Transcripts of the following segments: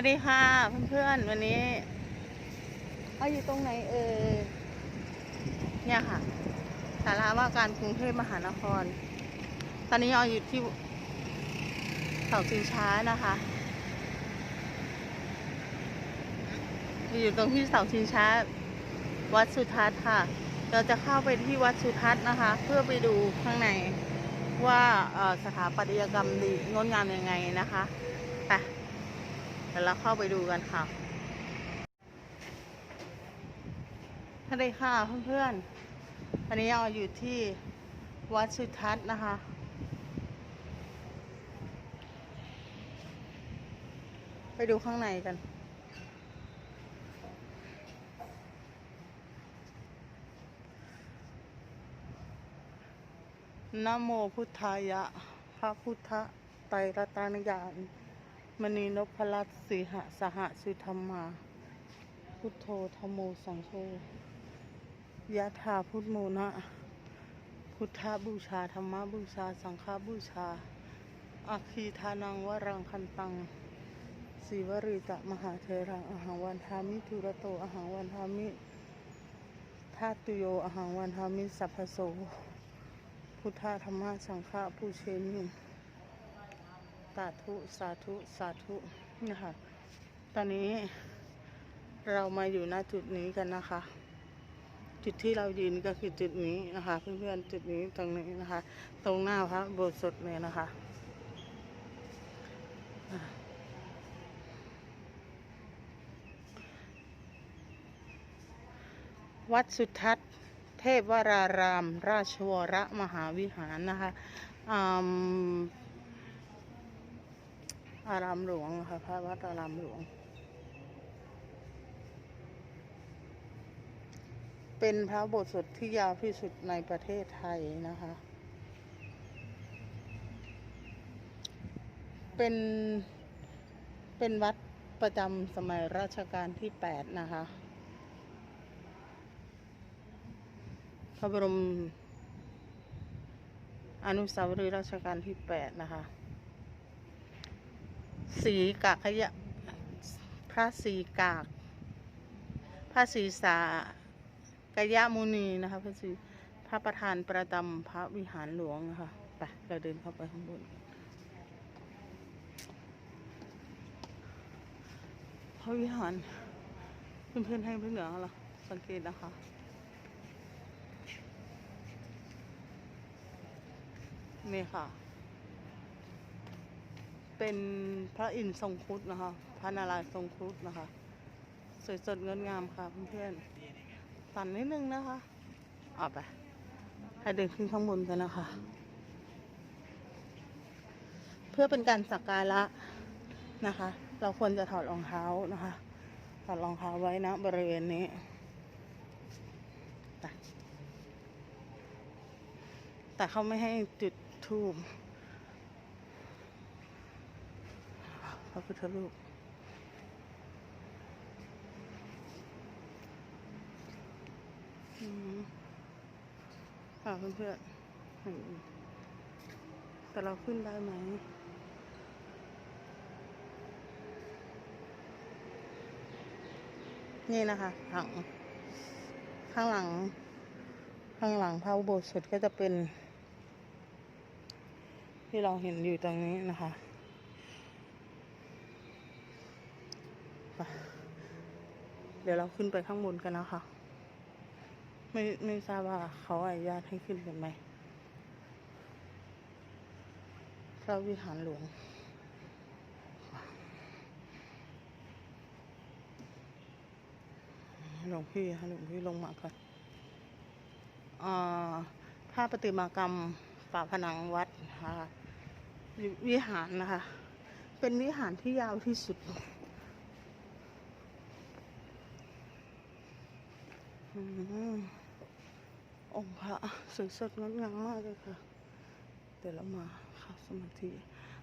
วัสดีค่ะเพื่อนๆวันนี้เอาอยู่ตรงไหนเอ่ยเนี่ยค่ะสาราว่าการกรุงเทพมหานคร ตอนนี้เอาอยู่ที่เสาชิงช้านะคะอยู่ตรงที่เสาชิงช้า วัดสุทัศน์ค่ะ เราจะเข้าไปที่วัดสุทัศน์นะคะ เพื่อไปดูข้างในว่าสถาปัตยกรรมดีงดงามยังไงนะคะไป ดี๋ยวเราเข้าไปดูกันค่ะสวัสดีค่ะเพื่อนๆวันนี้เราอยู่ที่วัดสุทัศน์นะคะ ไปดูข้างในกัน นะโมพุทธายะ พระพุทธไตรรัตนญาณ มณีนพรัตน์สีหสหสุธรรมา พุทโธธรรมโมสังโฆยะถาพุทโมนะ พุทธบูชาธรรมบูชา สังฆบูชาอาคีทานังวรังคันตังสีวริตะมหาเทรังอหังวันทามิทุระโตอาหังวันทามิทาตุโยอาหังวันทามิสัพพโส พุทธธรรมสังฆะผู้เชมิาธุสาธุสาธุนะคะตอนนี้เรามาอยู่ณจุดนี้กันนะคะ จุดที่เรายืนก็คือจุดนี้นะคะ เพื่อนๆจุดนี้ตรงนี้นะคะ ตรงหน้าพระโบสถ์สดเลยนะคะอะวัดสุทัศน์เทพวราราม ราชวรมหาวิหารนะคะ อารามหลวงนะคะพระวัดอารามหลวง เป็นพระบสถ์สดที่ยาวที่สุดในประเทศไทยนะคะ เป็น เป็นวัดประจำสมัยรัชกาลที่ 8 นะคะ พระบรมอนุสาวรีย์รัชกาลที่ 8 นะคะ สีกากขยะพระสีกาก พระศีสากยะมุนีนะคะพระศีพระประธานประจำพระวิหารหลวงนะคะไปเราเดินเข้าไปข้างบนพระวิหารเพื่อนๆให้เพื่อนเหนือเหรอสังเกตนะคะนี่ค่ะ เป็นพระอินทร์ทรงครุฑนะคะ พระนารายณ์ทรงครุฑนะคะ สวยสดงดงามค่ะเพื่อนๆสั่นนิดนึงนะคะเอาไปให้เดินขึ้นข้างบนกันนะคะ เพื่อเป็นการสักการะนะคะ เราควรจะถอดรองเท้านะคะถอดรองเท้าไว้นะบริเวณนี้แต่เขาไม่ให้จุดทูบ ระพุทธรูปอืมค่ะเพื่อนๆอืมแต่เราขึ้นได้ไหมนี่นะคะถังข้างหลัง ข้างหลังพระอุโบสถก็จะเป็น ที่เราเห็นอยู่ตรงนี้นะคะไปเดี๋ยวเราขึ้นไปข้างบนกันนะค่ะ ไม่ไม่ทราบว่าเขาอนุญาตให้ขึ้นกันไหมพระวิหารหลวงหลวงพี่ค่ะหลวงพี่ลงมาก่อนอ่าภาพประติมากรรมฝาผนังวัดนะคะวิหารนะคะ เป็นวิหารที่ยาวที่สุด องค์พระสวยสดงดงามมากเลยค่ะ เดี๋ยวเรามาเข้าสมาธิ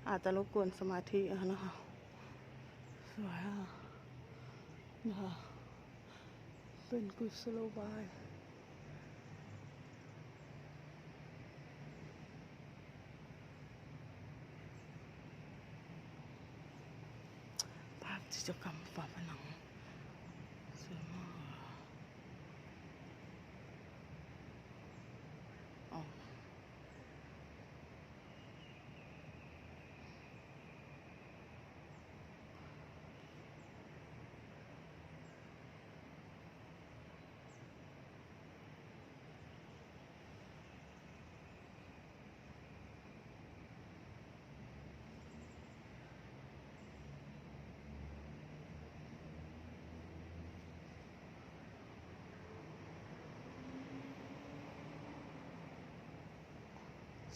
อาจจะรบกวนสมาธินะคะ สวยอะนะคะเป็นกุศโลบายพากิจกรรมฝาผนังสวยมากอ๋อ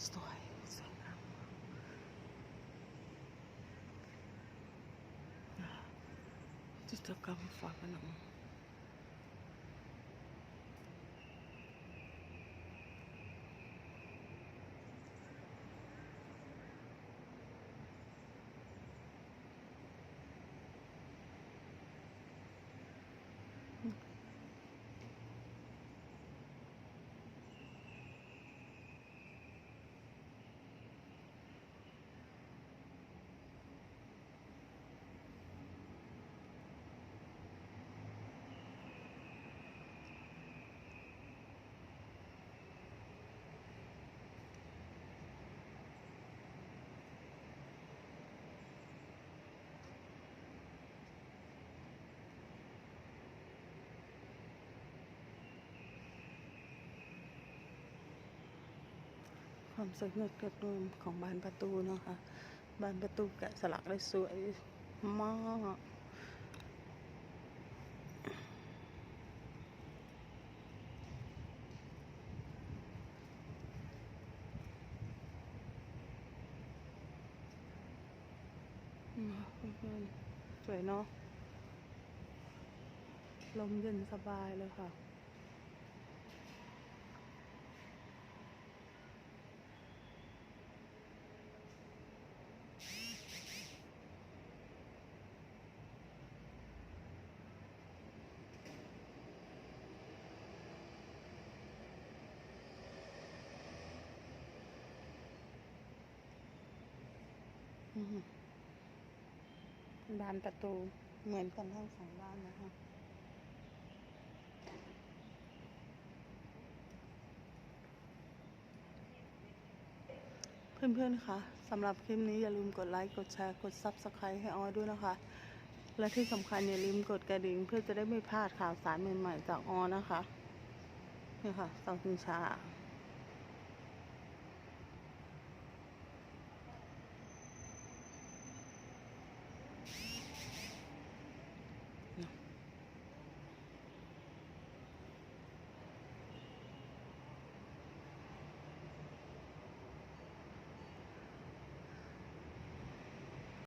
สวยสวยง ความสวยงดงามของบานประตูเนาะคะบานประตูแกะสลักได้สวยมากสวยเนาะลมเย็นสบายเลยค่ะ บานประตูเหมือนกันทั้งสองด้านนะคะเพื่อนๆ คะสำหรับคลิปนี้อย่าลืมกดไลค์ กดแชร์ กด Subscribe ให้ออด้วยนะคะ และที่สำคัญอย่าลืมกดกระดิ่งเพื่อจะได้ไม่พลาดข่าวสารใหม่ๆ จากออนะคะ นี่ค่ะเสาชิงช้า